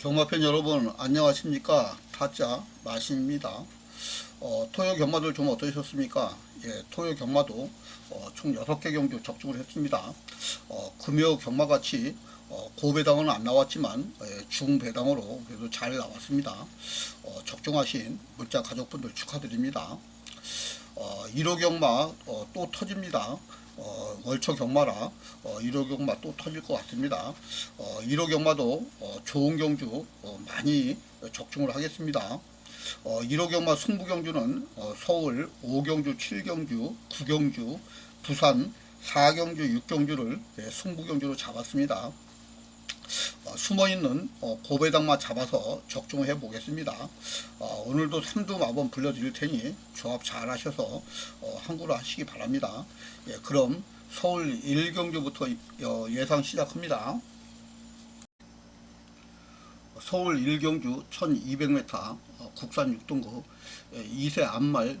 경마팬 여러분 안녕하십니까? 타짜 마신입니다. 어, 토요 경마들 좀 어떠셨습니까? 예, 토요 경마도 어, 총 6개 경주 적중을 했습니다. 어, 금요 경마같이 어, 고배당은 안 나왔지만 예, 중배당으로 그래도 잘 나왔습니다. 어, 적중하신 문자 가족분들 축하드립니다. 어, 1호 경마 어, 또 터집니다. 어, 월초 경마라 어, 1호 경마 또 터질 것 같습니다. 어, 1호 경마도 어, 좋은 경주 어, 많이 적중을 하겠습니다. 어, 1호 경마 승부 경주는 어, 서울 5경주, 7경주, 9경주, 부산 4경주, 6경주를 예, 승부 경주로 잡았습니다. 어, 숨어있는 어, 고배당만 잡아서 적중을 해보겠습니다. 어, 오늘도 3두 마번 불려드릴 테니 조합 잘 하셔서 어, 항구를 하시기 바랍니다. 예, 그럼 서울 1경주부터 어, 예상 시작합니다. 서울 1경주 1200m 어, 국산 6등급 예, 2세 암말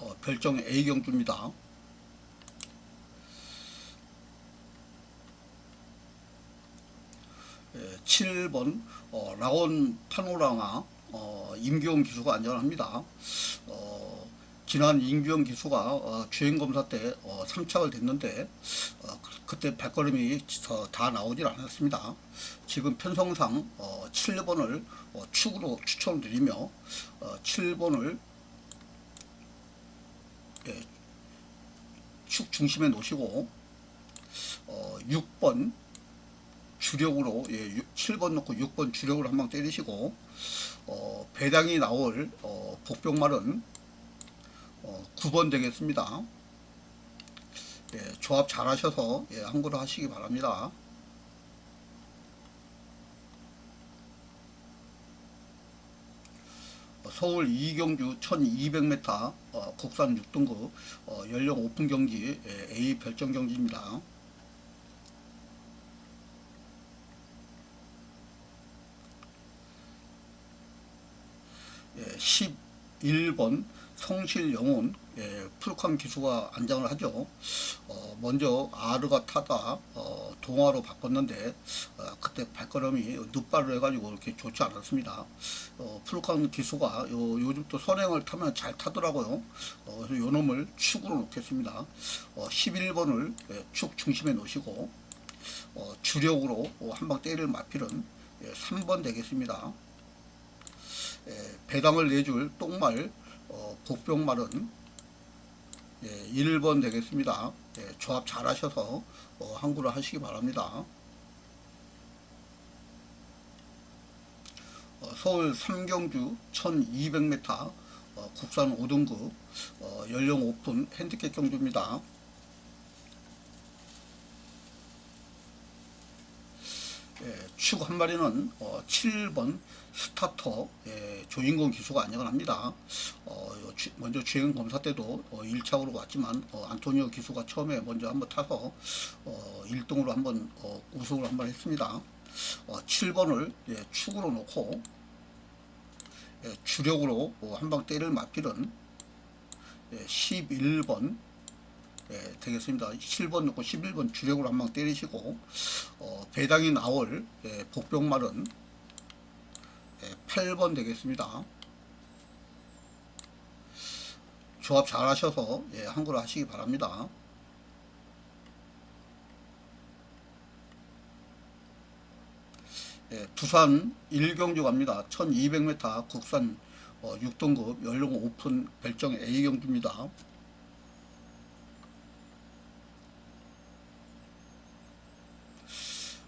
어, 별정 A경주입니다. 7번 어, 라온 파노라마 어, 임기용 기수가 안전합니다. 어, 지난 임기용 기수가 어, 주행검사 때 어, 3착을 됐는데 어, 그- 그때 발걸음이 더- 다 나오질 않았습니다. 지금 편성상 어, 7번을 어, 축으로 추천을 드리며 어, 7번을 예, 축 중심에 놓으시고 어, 6번 주력으로 예, 7번 넣고 6번 주력으로 한 방 때리시고 어, 배당이 나올 어, 복병말은 어, 9번 되겠습니다. 예, 조합 잘 하셔서 예, 한구를 하시기 바랍니다. 어, 서울 이경주 1200m 어, 국산 6등급 어, 연령 오픈 경기 예, A 별정 경기입니다. 예, 11번 성실영혼 예, 풀칸 기수가 안장을 하죠. 어, 먼저 아르가 타다 어, 동화로 바꿨는데 어, 그때 발걸음이 눕발을 해가지고 이렇게 좋지 않았습니다. 어, 풀칸 기수가 요, 요즘 또 선행을 타면 잘 타더라고요. 어, 그래서 요 놈을 축으로 놓겠습니다. 어, 11번을 예, 축 중심에 놓으시고 어, 주력으로 어, 한방 때릴 마필은 예, 3번 되겠습니다. 예, 배당을 내줄 똥말 어, 복병말은 예, 1번 되겠습니다. 예, 조합 잘 하셔서 어, 항구를 하시기 바랍니다. 어, 서울 삼경주 1200m 어, 국산 5등급 어, 연령 오픈 핸디캡 경주입니다. 예, 축 한 마리는 어, 7번 스타터 예, 조인공 기수가 안녕을 합니다. 어, 먼저 주행 검사 때도 어, 1차로 왔지만 어, 안토니오 기수가 처음에 먼저 한번 타서 어, 1등으로 한번 어, 우승을 한번 했습니다. 어, 7번을 예, 축으로 놓고 예, 주력으로 어, 한방 때릴 마필은 예, 11번 예, 되겠습니다. 7번 넣고 11번 주력으로 한 방 때리시고 어, 배당이 나올 예, 복병말은 예, 8번 되겠습니다. 조합 잘 하셔서 예, 한구를 하시기 바랍니다. 예, 부산 1경주 갑니다. 1200m 국산 어, 6등급 연령 오픈 별정 A경주입니다.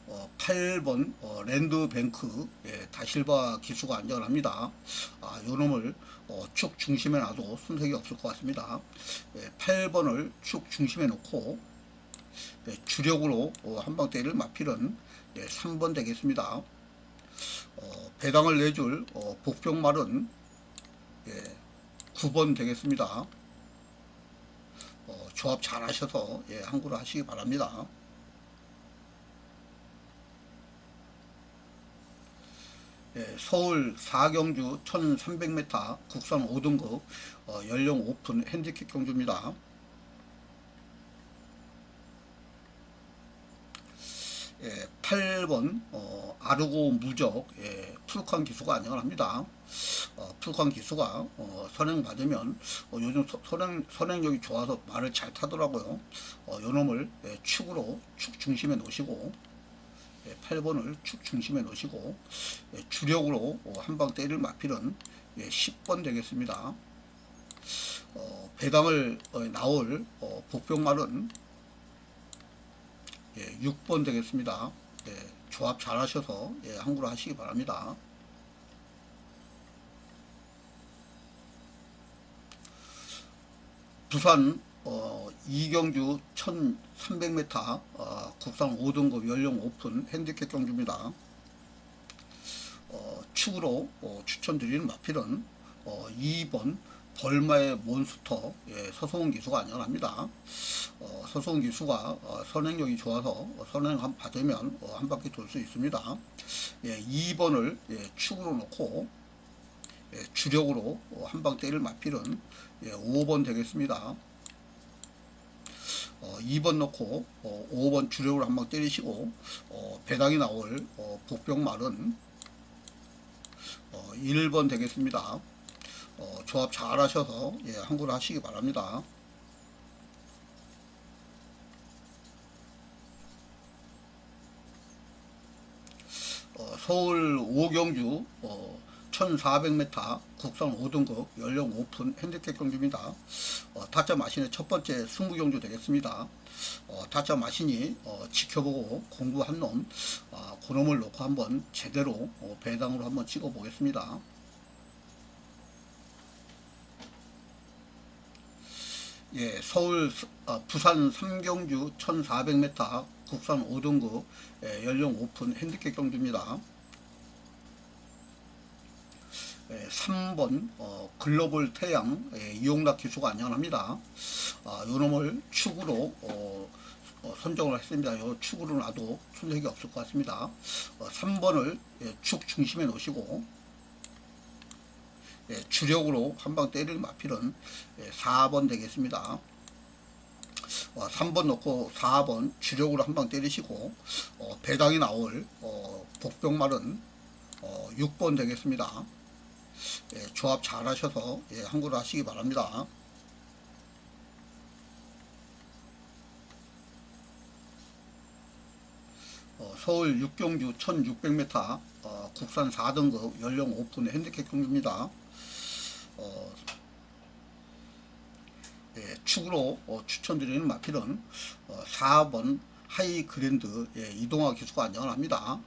어, 8번 어, 랜드뱅크 예, 다실바 기수가 안정을 합니다. 아, 요 놈을 어, 축 중심에 놔도 손색이 없을 것 같습니다. 예, 8번을 축 중심에 놓고 예, 주력으로 어, 한방 때릴 마필은 예, 3번 되겠습니다. 어, 배당을 내줄 어, 복병말은 예, 9번 되겠습니다. 어, 조합 잘 하셔서 예, 항구를 하시기 바랍니다. 예, 서울 4경주 1300m 국산 5등급 어, 연령 오픈 핸디캡 경주입니다. 예, 8번 어, 아르고 무적 예, 풀칸 기수가 안녕을 합니다. 어, 풀칸 기수가 어, 선행 받으면 어, 요즘 서- 선행 선행력이 좋아서 말을 잘 타더라고요. 어, 요놈을 예, 축으로 축 중심에 놓으시고 예, 8번을 축 중심에 놓으시고 예, 주력으로 어, 한방 때릴 마필은 예, 10번 되겠습니다. 어, 배당을 어, 나올 어, 복병말은 예, 6번 되겠습니다. 예, 조합 잘 하셔서 예, 한구로 하시기 바랍니다. 부산 어, 이경주 1300m 어, 국산 5등급 연령 오픈 핸디캡 경주입니다. 어, 축으로 어, 추천드리는 마필은 어, 2번 벌마의 몬스터 예, 서소은 기수가 안녕합니다. 어, 서소은 기수가 어, 선행력이 좋아서 어, 선행 한 받으면 어, 한 바퀴 돌 수 있습니다. 예, 2번을 예, 축으로 놓고 예, 주력으로 어, 한방 때릴 마필은 예, 5번 되겠습니다. 어, 2번 넣고 어, 5번 주력으로 한방 때리시고 어, 배당이 나올 어, 복병말은 어, 1번 되겠습니다. 어, 조합 잘 하셔서 예, 한구를 하시기 바랍니다. 어, 서울 오경주 어, 1400m 국산 5등급 연령 오픈 핸디캡 경주입니다. 어, 타짜 마신의 첫 번째 승부 경주 되겠습니다. 어, 타짜 마신이 어, 지켜보고 공부한 놈, 아, 그놈을 놓고 한번 제대로 어, 배당으로 한번 찍어 보겠습니다. 예, 서울, 스- 아, 부산 삼경주 1400m 국산 5등급 예, 연령 오픈 핸디캡 경주입니다. 예, 3번 어, 글로벌 태양 예, 이용락 기수가 안녕합니다. 아, 요 놈을 축으로 어, 어, 선정을 했습니다. 요 축으로 놔도 손색이 없을 것 같습니다. 어, 3번을 예, 축 중심에 놓으시고 예, 주력으로 한 방 때릴 마필은 예, 4번 되겠습니다. 어, 3번 넣고 4번 주력으로 한 방 때리시고 어, 배당이 나올 어, 복병말은 어, 6번 되겠습니다. 예, 조합 잘 하셔서 예, 한구를 하시기 바랍니다. 어, 서울 육경주 1600m 어, 국산 4등급 연령 오픈 핸디캡 경주입니다. 어, 예, 축으로 어, 추천드리는 마필은 어, 4번 하이 그랜드 예, 이동화 기수가 안녕을 합니다.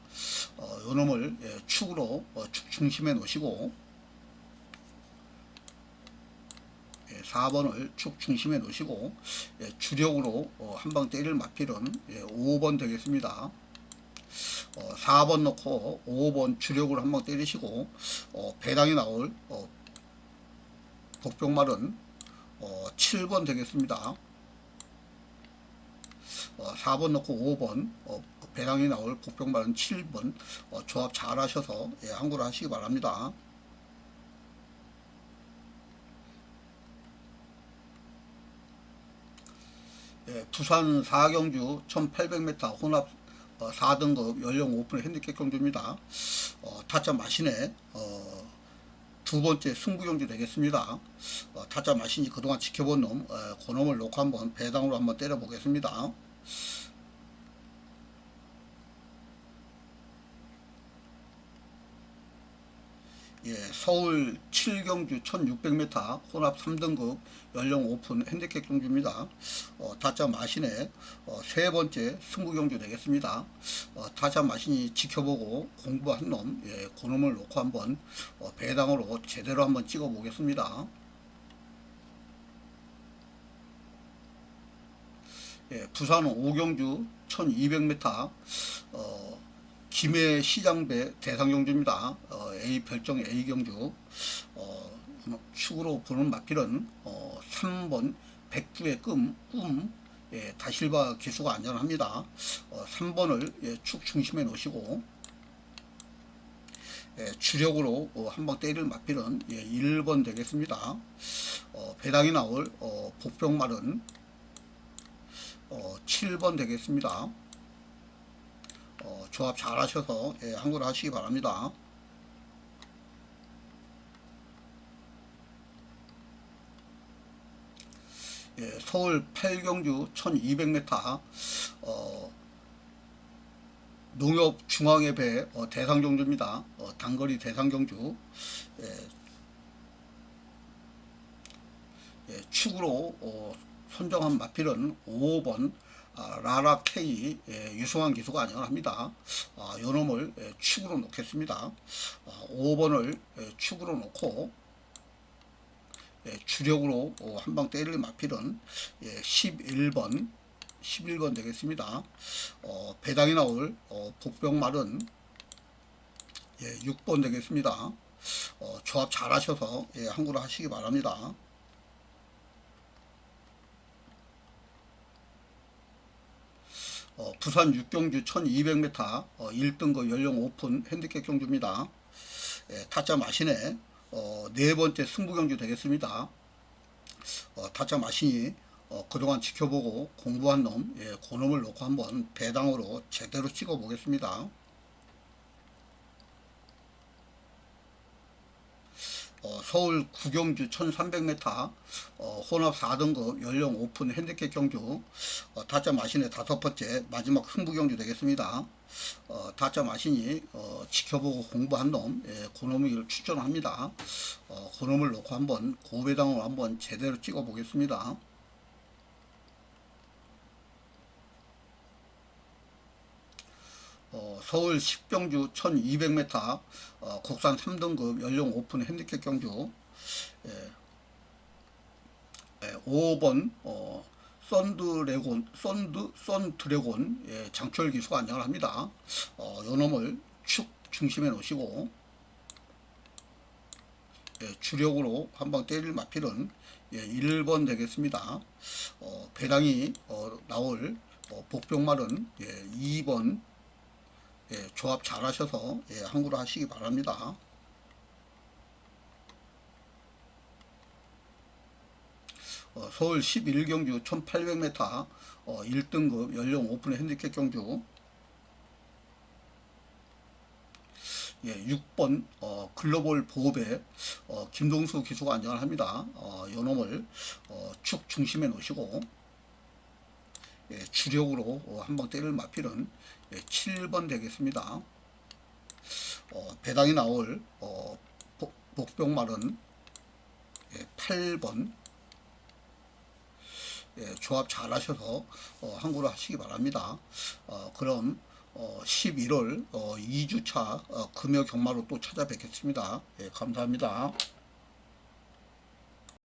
어, 요 놈을 예, 축으로 어, 축 중심에 놓으시고 예, 4번을 축 중심에 놓으시고 예, 주력으로 어, 한방 때릴 마필은 예, 5번 되겠습니다. 어, 4번 넣고 5번 주력으로 한방 때리시고 어, 배당이 나올 어, 복병말은 어, 7번 되겠습니다. 어, 4번 넣고 5번 어, 배당이 나올 복병말은 7번 어, 조합 잘 하셔서 예, 한구를 하시기 바랍니다. 예, 부산 사경주 1800m 혼합 어, 4등급 연령 오픈 핸디캡 경주입니다. 어, 타짜 마신의 어, 두 번째 승부 경주 되겠습니다. 어, 타짜 마신이 그동안 지켜본 놈, 어, 그 놈을 놓고 한번 배당으로 한번 때려 보겠습니다. 예, 서울 7경주 1600m 혼합 3등급 연령 오픈 핸디캡 경주입니다. 어, 타짜 마신의 어, 세 번째 승부 경주 되겠습니다. 어, 타짜 마신이 지켜보고 공부한 놈, 예, 그 놈을 놓고 한번 어, 배당으로 제대로 한번 찍어 보겠습니다. 예, 부산 오경주 1200m 어, 김해 시장배 대상경주입니다. 어, A 별정 A 경주 어, 축으로 보는 마필은 어, 3번 백두의 꿈, 꿈 예, 다실바 기수가 안전합니다. 어, 3번을 예, 축 중심에 놓으시고 예, 주력으로 어, 한방 때릴 마필은 예, 1번 되겠습니다. 어, 배당이 나올 어, 복병말은 어, 7번 되겠습니다. 어, 조합 잘 하셔서 예, 한국을 하시기 바랍니다. 예, 서울 8경주 1200m 어, 농협 중앙예배 어, 대상경주입니다. 어, 단거리 대상경주 예, 예, 축으로 어, 선정한 마필은 5번 아, 라라 K 예, 유승환 기수가 안녕합니다. 아, 요놈을 예, 축으로 놓겠습니다. 아, 5번을 예, 축으로 놓고 예, 주력으로 어, 한방 때릴 마필은 예, 11번 11번 되겠습니다. 어, 배당이 나올 어, 복병말은 예, 6번 되겠습니다. 어, 조합 잘 하셔서 예, 한구를 하시기 바랍니다. 어, 부산 육경주 1200m 어, 1등급 연령 오픈 핸디캡 경주입니다. 예, 타짜 마신의 어, 네 번째 승부 경주 되겠습니다. 어, 타짜 마신이 어, 그동안 지켜보고 공부한 놈, 예, 그 놈을 놓고 한번 배당으로 제대로 찍어 보겠습니다. 어, 서울 구경주 1300m 어, 혼합 4등급 연령 오픈 핸디캡 경주 어, 다짜 마신의 다섯 번째 마지막 승부 경주 되겠습니다. 어, 다짜 마신이 어, 지켜보고 공부한 놈, 예, 그놈을 추천합니다. 어, 그놈을 놓고 한번 고배당을 한번 제대로 찍어 보겠습니다. 어, 서울 10경주 1200m 어, 국산 3등급 연령 오픈 핸디캡 경주 예, 예, 5번 어, 썬드래곤 썬드 썬드래곤 예, 장철 기수가 안녕을 합니다. 어, 요놈을 축 중심에 놓으시고 예, 주력으로 한방 때릴 마필은 예, 1번 되겠습니다. 어, 배당이 어, 나올 어, 복병말은 예, 2번 예, 조합 잘 하셔서 예, 한구로 하시기 바랍니다. 어, 서울 11경주 1800m 어, 1등급 연령 오픈 핸디캡 경주 예, 6번 어, 글로벌 보호배 어, 김동수 기수가 안정을 합니다. 어, 요 놈을 어, 축 중심에 놓으시고 예, 주력으로 어, 한방 때릴 마필은 예, 7번 되겠습니다. 어, 배당이 나올 어, 복- 복병말은 예, 8번 예, 조합 잘 하셔서 어, 한구로 하시기 바랍니다. 어, 그럼 어, 11월 어, 2주차 어, 금요 경마로 또 찾아뵙겠습니다. 예, 감사합니다.